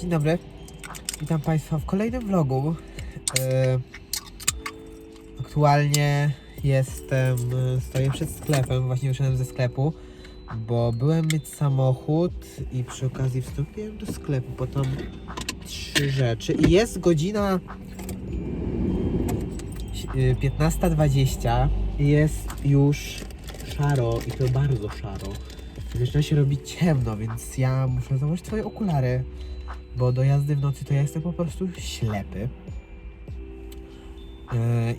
Dzień dobry. Witam Państwa w kolejnym vlogu. E, aktualnie jestem, e, stoję przed sklepem, właśnie wyszedłem ze sklepu, bo byłem myć samochód i przy okazji wstąpiłem do sklepu po tam trzy rzeczy i jest godzina e, 15.20 i jest już szaro i to bardzo szaro. Zaczyna się robić ciemno, więc ja muszę założyć swoje okulary, bo do jazdy w nocy to ja jestem po prostu ślepy.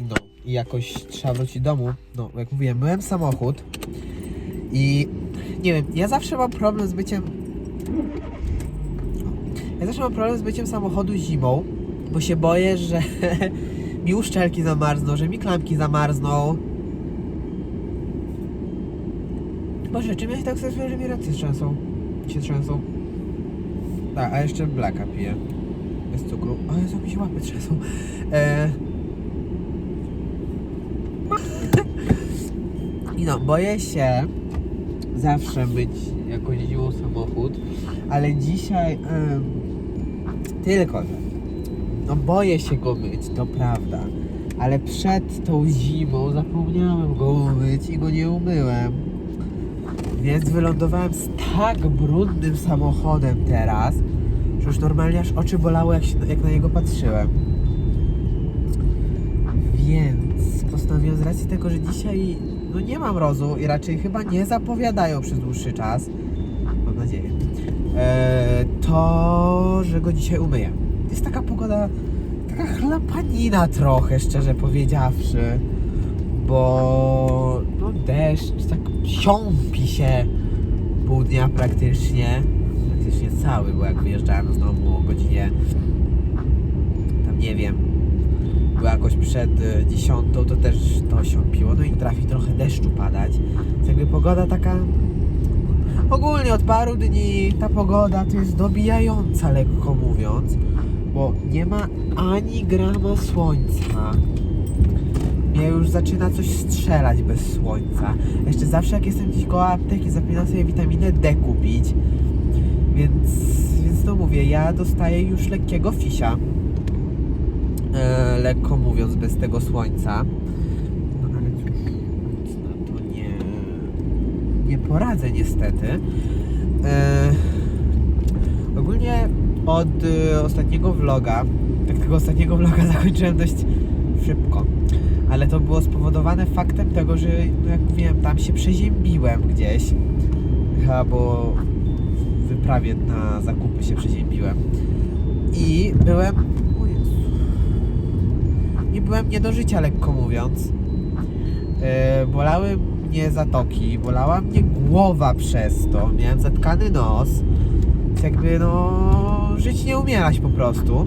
I no, i jakoś trzeba wrócić do domu. No, jak mówiłem, myłem samochód i nie wiem, ja zawsze mam problem z byciem. Ja zawsze mam problem z byciem samochodu zimą, bo się boję, że mi uszczelki zamarzną, że mi klamki zamarzną. Boże, czym ja się tak stresuję, że mi ręce trzęsą? Się trzęsą. Tak, a jeszcze blaka piję. Bez cukru. O Jezu, mi się łapy trzęsą. E... I no, boję się zawsze być jakoś zimą samochód, ale dzisiaj tylko, że no boję się go myć, to prawda, ale przed tą zimą zapomniałem go umyć i go nie umyłem. Więc wylądowałem z tak brudnym samochodem teraz, że już normalnie aż oczy bolały, jak, się, jak na niego patrzyłem. Więc postanowiłem z racji tego, że dzisiaj no nie mam mrozu i raczej chyba nie zapowiadają przez dłuższy czas, mam nadzieję, e, to, że go dzisiaj umyję. Jest taka pogoda, taka chlapanina trochę, szczerze powiedziawszy, bo no deszcz tak siąpi się pół dnia praktycznie, praktycznie cały, bo jak wyjeżdżałem z domu o godzinie tam nie wiem, była jakoś przed y, dziesiątą, to też to siąpiło, no i trafi trochę deszczu padać. Więc jakby pogoda taka ogólnie od paru dni ta pogoda to jest dobijająca, lekko mówiąc, bo nie ma ani grama słońca. Mnie już zaczyna coś strzelać bez słońca. Jeszcze zawsze jak jestem gdzieś koło apteki, zapinam sobie witaminę D kupić. Dostaję już lekkiego fisia. E, lekko mówiąc, bez tego słońca. No ale nic na to nie, nie poradzę niestety. E, ogólnie od y, ostatniego vloga, tak tego ostatniego vloga zakończyłem dość szybko. Ale to było spowodowane faktem tego, że no jak mówiłem, tam się przeziębiłem gdzieś. Chyba bo w wyprawie na zakupy się przeziębiłem. I byłem. I byłem nie do życia, lekko mówiąc. Yy, bolały mnie zatoki, bolała mnie głowa przez to. Miałem zatkany nos. Jakby no. Żyć nie umierać po prostu.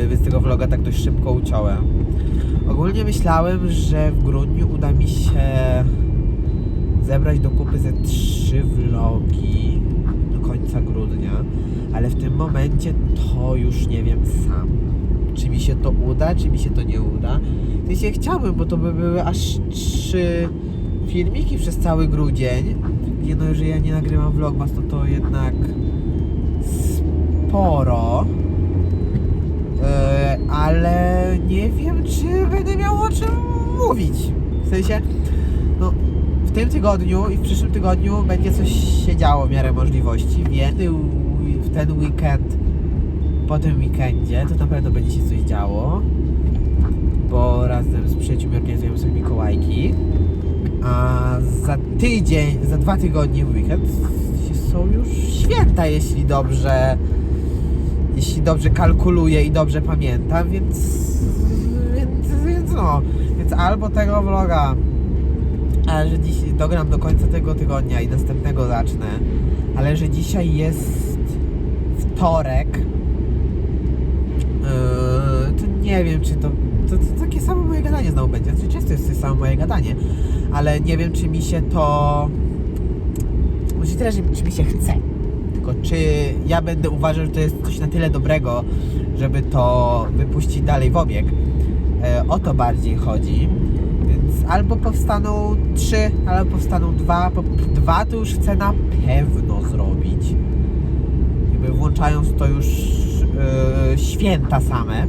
Yy, więc tego vloga tak dość szybko uciąłem. Ogólnie myślałem, że w grudniu uda mi się zebrać do kupy ze trzy vlogi końca grudnia, ale w tym momencie to już nie wiem sam. Czy mi się to uda, czy mi się to nie uda. W sensie chciałbym, bo to by były aż trzy filmiki przez cały grudzień. Nie no, jeżeli ja nie nagrywam vlogmas, to to jednak sporo. E, ale nie wiem, czy będę miał o czym mówić. W sensie, tym tygodniu i w przyszłym tygodniu będzie coś się działo w miarę możliwości, więc w ten weekend, po tym weekendzie, to na pewno będzie się coś działo, bo razem z przyjaciółmi organizujemy sobie Mikołajki, a za tydzień, za dwa tygodnie w weekend są już święta, jeśli dobrze jeśli dobrze kalkuluję i dobrze pamiętam, więc, więc, więc no, więc albo tego vloga, że dziś dogram do końca tego tygodnia i następnego zacznę, ale że dzisiaj jest wtorek, yy, to nie wiem, czy to, to, to takie samo moje gadanie znowu będzie, znaczy często jest to samo moje gadanie, ale nie wiem, czy mi się to, może tyle, że, czy mi się chce tylko czy ja będę uważał, że to jest coś na tyle dobrego, żeby to wypuścić dalej w obieg. E, o to bardziej chodzi. Albo powstaną trzy, albo powstaną dwa. Po, dwa to już chcę na pewno zrobić. Jakby włącz, włączając to już yy, święta same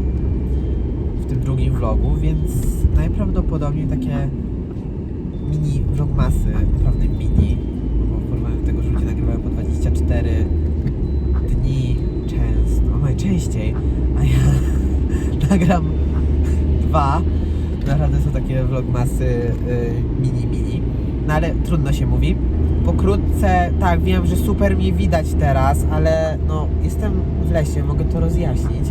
w tym drugim vlogu, więc najprawdopodobniej takie mini vlogmasy, naprawdę mini, bo w porównaniu do tego, że ludzie nagrywają po 24 dni często, najczęściej, a ja nagram dwa. Naprawdę są takie vlogmasy y, mini, mini. No ale trudno się mówi. Pokrótce, tak, wiem, że super mnie widać teraz, ale no, jestem w lesie, mogę to rozjaśnić,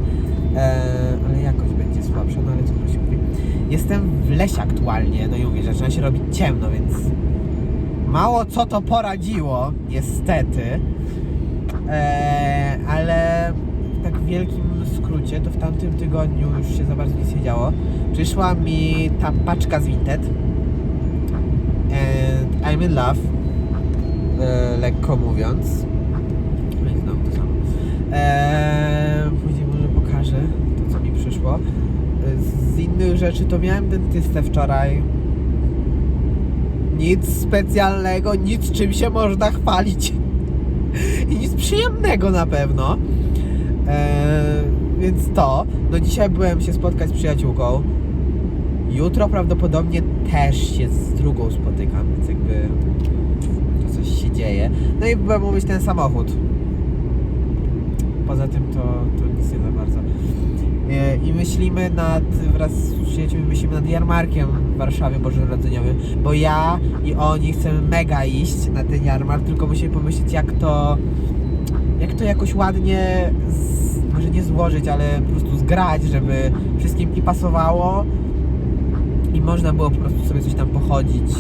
e, ale jakoś będzie słabsza, no ale trudno się mówi. Jestem w lesie aktualnie, no i mówię, że zaczyna się robić ciemno, więc mało co to poradziło, niestety. E, ale tak w wielkim skrócie, to w tamtym tygodniu już się za bardzo nic nie działo. Przyszła mi ta paczka z Vinted. And I'm in love. E, lekko mówiąc. No znowu to samo. E, później może pokażę to, co mi przyszło. Z innych rzeczy to miałem dentystę wczoraj. Nic specjalnego, nic czym się można chwalić. I nic przyjemnego na pewno. Eee, więc to. No dzisiaj byłem się spotkać z przyjaciółką. Jutro prawdopodobnie też się z drugą spotykam, więc jakby to coś się dzieje. No i byłem umyć ten samochód. Poza tym to, to nic nie za bardzo. E, I myślimy nad, wraz z przyjaciółmi myślimy nad jarmarkiem w Warszawie Bożonarodzeniowym, bo ja i oni chcemy mega iść na ten jarmark, tylko musimy pomyśleć jak to, jak to jakoś ładnie, z, złożyć, ale po prostu zgrać, żeby wszystkim i pasowało i można było po prostu sobie coś tam pochodzić,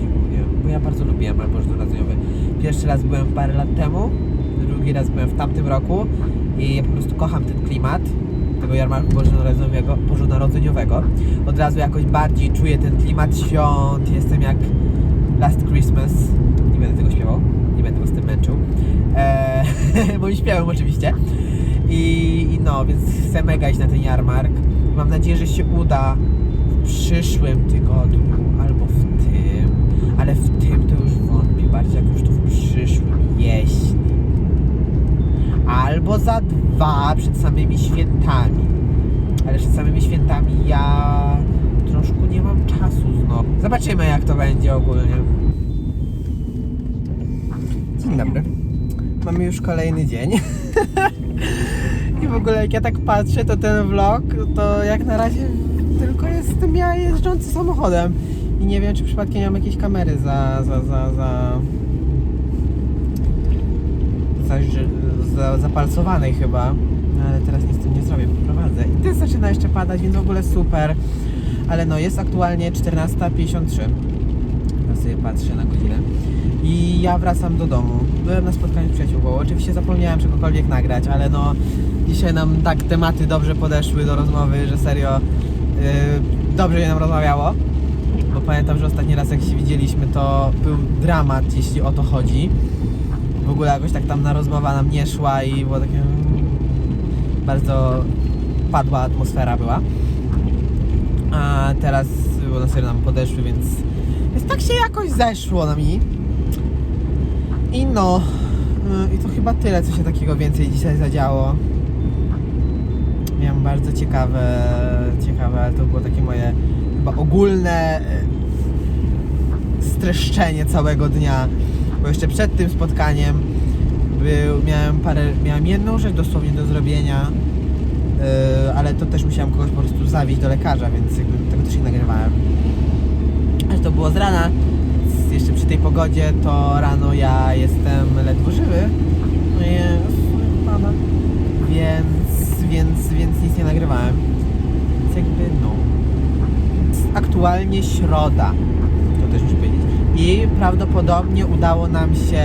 i głównie, bo ja bardzo lubię jarmark Bożonarodzeniowy. Pierwszy raz byłem parę lat temu, drugi raz byłem w tamtym roku i ja po prostu kocham ten klimat tego jarmarku bożonarodzeniowego, bożonarodzeniowego. Od razu jakoś bardziej czuję ten klimat świąt, jestem jak Last Christmas. Nie będę tego śpiewał, nie będę was z tym męczył. Eee, moim śpiewem oczywiście. I, I no, więc chcę mega iść na ten jarmark. Mam nadzieję, że się uda w przyszłym tygodniu albo w tym, ale w tym to już wątpię bardziej jak już to w przyszłym jeśli albo za dwa przed samymi świętami. Ale przed samymi świętami ja troszkę nie mam czasu znowu. Zobaczymy jak to będzie ogólnie. Dzień dobry. Mamy już kolejny dzień. I w ogóle jak ja tak patrzę, to ten vlog to jak na razie tylko jestem ja jeżdżący samochodem. I nie wiem, czy przypadkiem nie mam jakiejś kamery za, za, za, za zaś, za, zapalcowanej chyba, no, ale teraz nic z tym nie zrobię, poprowadzę. I też zaczyna jeszcze padać, więc w ogóle super. Ale no, jest aktualnie 14.53. Teraz sobie patrzę na godzinę. I ja wracam do domu. Byłem na spotkaniu z przyjaciółką. Oczywiście zapomniałem czegokolwiek nagrać, ale no dzisiaj nam tak tematy dobrze podeszły do rozmowy, że serio yy, dobrze je nam rozmawiało. Bo pamiętam, że ostatni raz jak się widzieliśmy, to był dramat, jeśli o to chodzi w ogóle jakoś tak tam na rozmowa nam nie szła i było takie mm, bardzo padła atmosfera była. A teraz bo na serio nam podeszły, więc, więc tak się jakoś zeszło na mi. I no, y, i to chyba tyle, co się takiego więcej dzisiaj zadziało. Miałem bardzo ciekawe, ciekawe, ale to było takie moje chyba ogólne y, streszczenie całego dnia bo jeszcze przed tym spotkaniem był, miałem parę, miałem jedną rzecz dosłownie do zrobienia, yy, ale to też musiałem kogoś po prostu zawieźć do lekarza, więc jakby tego też nie nagrywałem. Ale to było z rana, jeszcze przy tej pogodzie to rano ja jestem ledwo żywy. No jest, pana. Więc, więc, więc nic nie nagrywałem. Więc jakby no. Aktualnie środa, to też muszę powiedzieć i prawdopodobnie udało nam się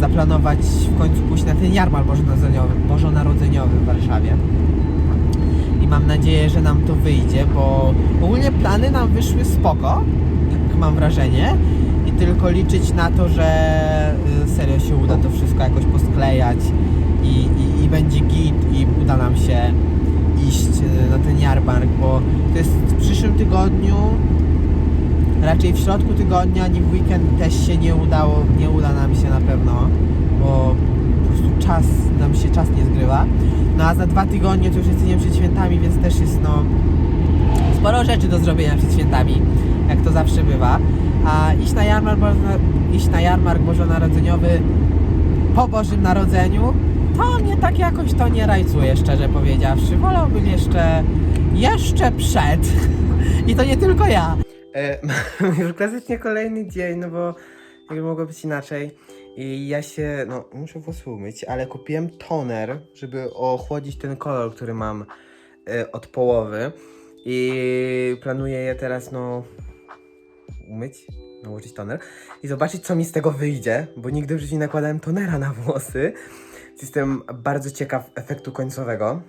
zaplanować w końcu pójść na ten jarmark bożonarodzeniowy, bożonarodzeniowy w Warszawie. I mam nadzieję, że nam to wyjdzie, bo ogólnie plany nam wyszły spoko, tak mam wrażenie. I tylko liczyć na to, że y, serio się uda to wszystko jakoś posklejać i, i, i będzie git i uda nam się iść y, na ten jarmark, bo to jest w przyszłym tygodniu raczej w środku tygodnia, ani w weekend też się nie udało, nie uda nam się na pewno, bo po prostu czas, nam się czas nie zgrywa. No a za dwa tygodnie to już jesteśmy przed świętami, więc też jest no sporo rzeczy do zrobienia przed świętami, jak to zawsze bywa. A iść na jarmark, iść na jarmark bożonarodzeniowy po Bożym Narodzeniu, to mnie tak jakoś to nie rajcuje, szczerze powiedziawszy. Wolałbym jeszcze, jeszcze przed. I to nie tylko ja. E, mamy już klasycznie kolejny dzień, no bo jakby mogło być inaczej. I ja się, no muszę włosy umyć, ale kupiłem toner, żeby ochłodzić ten kolor, który mam e, od połowy. I planuję je teraz, no, umyć, nałożyć toner i zobaczyć, co mi z tego wyjdzie, bo nigdy w życiu nie nakładałem tonera na włosy. Jestem bardzo ciekaw efektu końcowego.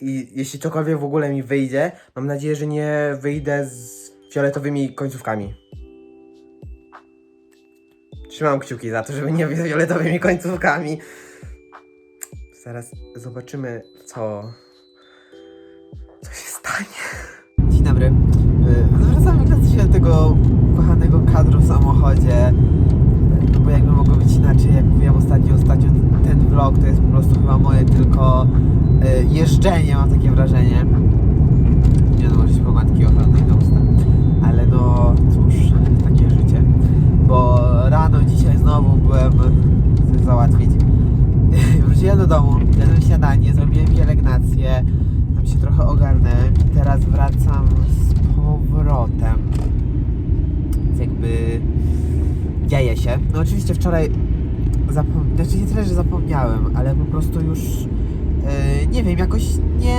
I jeśli cokolwiek w ogóle mi wyjdzie, mam nadzieję, że nie wyjdę z fioletowymi końcówkami. Trzymam kciuki za to, żeby nie wyjść z fioletowymi końcówkami. Zaraz zobaczymy, co. co się stanie. Dzień dobry. Kochanego kadru w samochodzie. No bo jakby mogło być inaczej, jak mówiłem ostatnio, ostatnio ten vlog to jest po prostu chyba moje tylko y, jeżdżenie, mam takie wrażenie. Nie nałożyć pomadki ochronnej na usta. Ale no cóż, takie życie. Bo rano dzisiaj znowu byłem, chcę załatwić. Wróciłem do domu, jadłem śniadanie, zrobiłem pielęgnację, tam się trochę ogarnąłem i teraz wracam z powrotem. Jakby dzieje się. No oczywiście wczoraj zapomniałem, znaczy nie tyle, że zapomniałem, ale po prostu już yy, nie wiem, jakoś nie,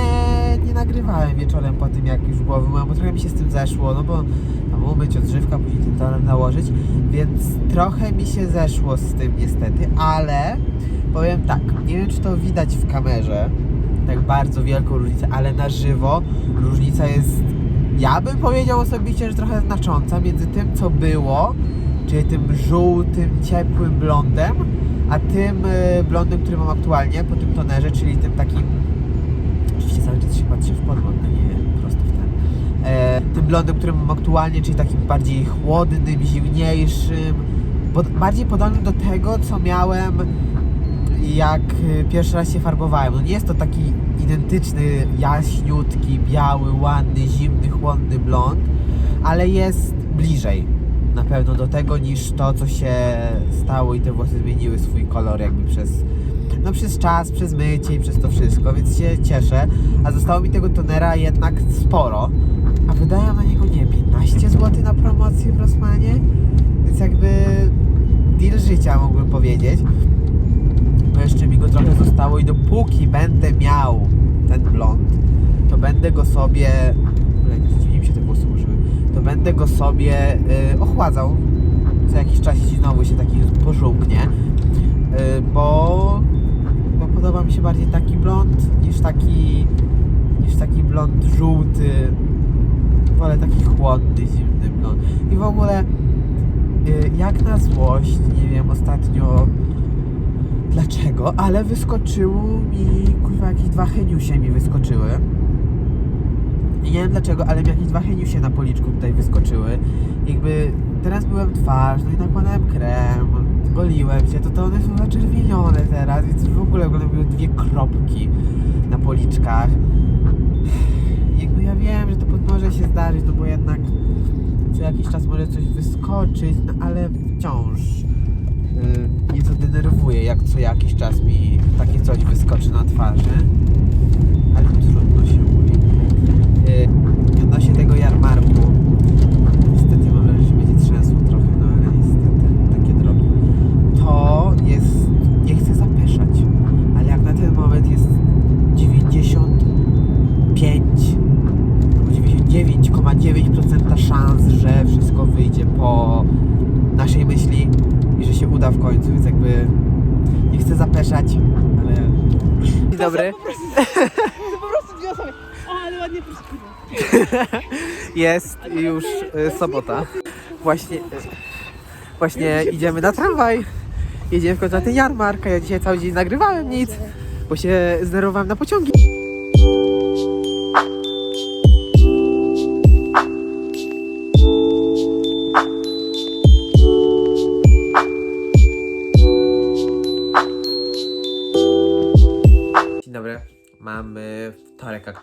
nie nagrywałem wieczorem po tym, jak już było wymyłem, bo trochę mi się z tym zeszło, no bo tam umyć odżywka, później ten toner nałożyć, więc trochę mi się zeszło z tym niestety, ale powiem tak, nie wiem czy to widać w kamerze, tak bardzo wielką różnicę, ale na żywo różnica jest, ja bym powiedział osobiście, że trochę znacząca między tym, co było, czyli tym żółtym, ciepłym blondem, a tym y, blondem, który mam aktualnie po tym tonerze, czyli tym takim, oczywiście cały czas się patrzę w podgląd, a nie prosto w ten, e, tym blondem, który mam aktualnie, czyli takim bardziej chłodnym, zimniejszym, bardziej podobnym do tego, co miałem jak y, pierwszy raz się farbowałem. No nie jest to taki identyczny, jaśniutki, biały, ładny, zimny, chłodny blond, ale jest bliżej na pewno do tego niż to, co się stało i te włosy zmieniły swój kolor jakby przez no przez czas, przez mycie i przez to wszystko, więc się cieszę. A zostało mi tego tonera jednak sporo. A wydałem na niego, nie 15 zł na promocję w Rossmanie. Więc jakby deal życia mógłbym powiedzieć jeszcze mi go trochę zostało i dopóki będę miał ten blond, to będę go sobie, dziwnie się te włosy użyły, to będę go sobie y, ochładzał. Co jakiś czas jeśli znowu się taki pożółknie, y, bo, bo podoba mi się bardziej taki blond niż taki, niż taki blond żółty. Wolę taki chłodny, zimny blond. I w ogóle y, jak na złość, nie wiem, ostatnio dlaczego, ale wyskoczyło mi, kurwa, jakieś dwa heniusie mi wyskoczyły. I nie wiem dlaczego, ale mi jakieś dwa heniusie na policzku tutaj wyskoczyły. Jakby teraz byłem twarz, no i nakładałem krem, goliłem się, to to one są zaczerwienione teraz, więc w ogóle one były dwie kropki na policzkach. Jakby ja wiem, że to może się zdarzyć, no bo jednak co jakiś czas może coś wyskoczyć, no ale wciąż y, mnie to denerwuje, jak co jakiś czas mi takie coś wyskoczy na twarzy. Ale trudno się mówi. Y, odnośnie tego jarmarku, niestety mam wrażenie, że będzie trzęsło trochę, no ale niestety takie drogi. To jest, nie chcę zapeszać, ale jak na ten moment jest 95 99,9% szans, że wszystko wyjdzie po naszej myśli i że się uda w końcu, więc jakby nie chcę zapeszać, ale... Dobry. To po prostu dwie osoby. O, ale ładnie proszę. Jest już y, sobota. Właśnie, y, właśnie idziemy na tramwaj. Jedziemy w końcu na ten jarmark, a ja dzisiaj cały dzień nagrywałem nic, bo się zdenerwowałem na pociągi.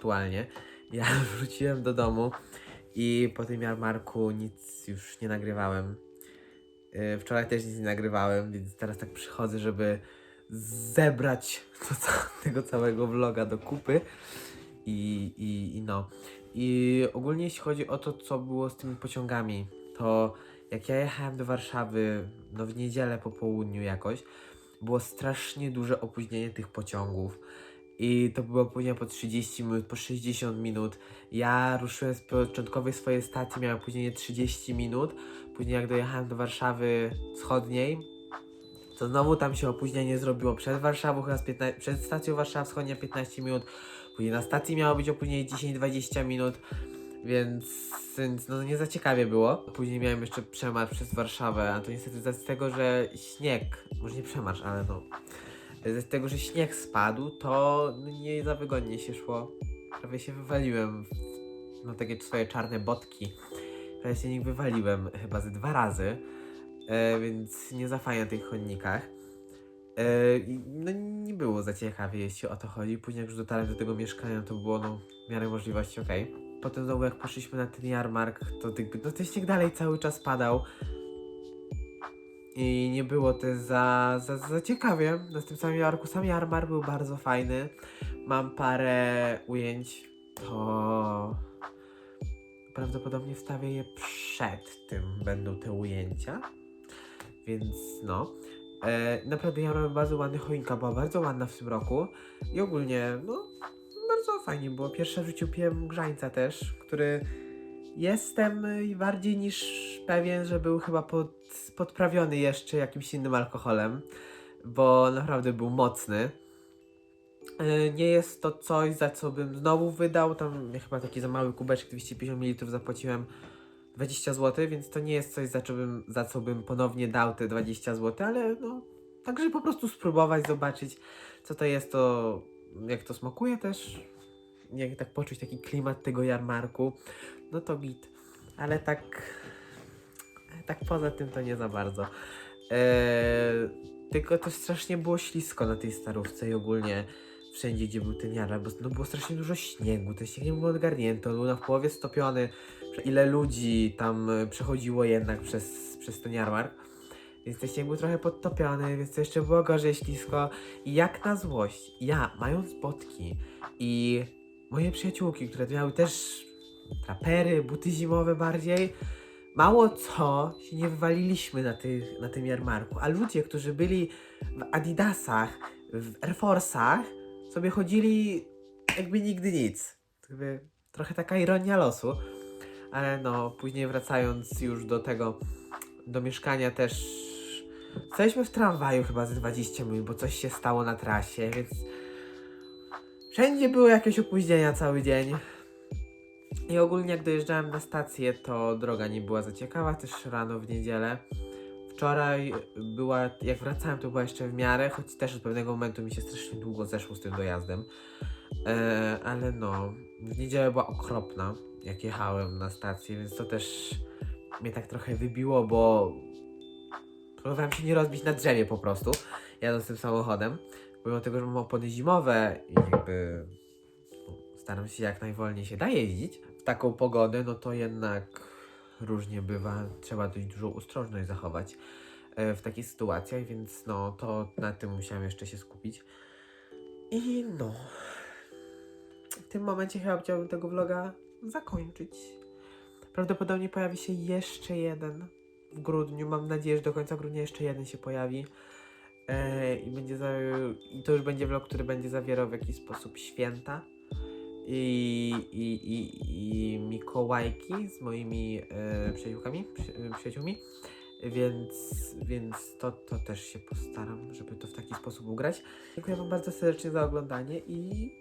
Aktualnie. Ja wróciłem do domu i po tym jarmarku nic już nie nagrywałem. Yy, Wczoraj też nic nie nagrywałem, więc teraz tak przychodzę, żeby zebrać to, tego całego vloga do kupy. I, i, I no. I ogólnie jeśli chodzi o to, co było z tymi pociągami, to jak ja jechałem do Warszawy no w niedzielę po południu jakoś, było strasznie duże opóźnienie tych pociągów. I to było opóźnienie po 30 minut, po 60 minut. Ja ruszyłem z początkowej swojej stacji, miałem opóźnienie 30 minut. Później jak dojechałem do Warszawy Wschodniej, to znowu tam się opóźnienie zrobiło przed Warszawą, chyba z 15, przed stacją Warszawa Wschodnia 15 minut. Później na stacji miało być opóźnienie 10-20 minut. Więc, więc no nie za ciekawie było. Później miałem jeszcze przemarsz przez Warszawę, a to niestety z tego, że śnieg, może nie przemarsz, ale no, z tego, że śnieg spadł, to nie za wygodnie się szło. Prawie się wywaliłem no, takie swoje czarne botki. Prawie się nich wywaliłem chyba ze dwa razy, e, więc nie za fajnie na tych chodnikach. E, no nie było za ciekawie, jeśli o to chodzi. Później jak już dotarłem do tego mieszkania, to było no w miarę możliwości okej. Potem znowu jak poszliśmy na ten jarmark, to jakby no ten śnieg dalej cały czas padał. I nie było też za, za, za ciekawie na tym samym jarmarku. Sam jarmark był bardzo fajny. Mam parę ujęć, to prawdopodobnie wstawię je przed tym będą te ujęcia. Więc no. E, naprawdę ja robię bardzo ładny choinka, była bardzo ładna w tym roku. I ogólnie, no, bardzo fajnie było. Pierwsze w życiu piłem grzańca też, który jestem y, bardziej niż pewien, że był chyba pod, podprawiony jeszcze jakimś innym alkoholem, bo naprawdę był mocny. Y, Nie jest to coś, za co bym znowu wydał. Tam chyba taki za mały kubeczek 250 ml zapłaciłem 20 zł, więc to nie jest coś, za co bym, za co bym ponownie dał te 20 zł, ale no, także po prostu spróbować, zobaczyć, co to jest, to jak to smakuje też, jak tak poczuć taki klimat tego jarmarku, no to git. Ale tak, tak poza tym to nie za bardzo. Eee, tylko też strasznie było ślisko na tej starówce i ogólnie wszędzie, gdzie był ten jarmark, bo no było strasznie dużo śniegu, ten śnieg nie był odgarnięty, on był na połowie stopiony, ile ludzi tam e, przechodziło jednak przez, przez ten jarmark. Więc ten śnieg był trochę podtopiony, więc to jeszcze było gorzej ślisko. I jak na złość, ja mając botki i moje przyjaciółki, które miały też trapery, buty zimowe bardziej, mało co się nie wywaliliśmy na, tych, na tym jarmarku. A ludzie, którzy byli w Adidasach, w Air Force'ach, sobie chodzili jakby nigdy nic. Jakby trochę taka ironia losu. Ale no, później wracając już do tego, do mieszkania też staliśmy w tramwaju chyba ze 20 minut, bo coś się stało na trasie, więc wszędzie były jakieś opóźnienia cały dzień. I ogólnie jak dojeżdżałem na stację, to droga nie była za ciekawa, też rano w niedzielę. Wczoraj była, jak wracałem, to była jeszcze w miarę, choć też od pewnego momentu mi się strasznie długo zeszło z tym dojazdem. E, ale no, w niedzielę była okropna, jak jechałem na stację, więc to też mnie tak trochę wybiło, bo próbowałem się nie rozbić na drzewie po prostu, jadąc tym samochodem. Pomimo tego, że mam opony zimowe i jakby staram się jak najwolniej się da jeździć w taką pogodę, no to jednak różnie bywa. Trzeba dość dużą ostrożność zachować e, w takich sytuacjach, więc no to na tym musiałem jeszcze się skupić. I no. W tym momencie chyba chciałbym tego vloga zakończyć. Prawdopodobnie pojawi się jeszcze jeden w grudniu. Mam nadzieję, że do końca grudnia jeszcze jeden się pojawi. I, będzie za, I to już będzie vlog, który będzie zawierał w jakiś sposób święta i, i, i, i Mikołajki z moimi e, przyjaciółkami, przy, e, przyjaciółmi. Więc, więc to, to też się postaram, żeby to w taki sposób ugrać. Dziękuję Wam bardzo serdecznie za oglądanie i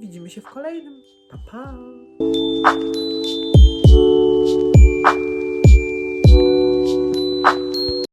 widzimy się w kolejnym. Pa, pa!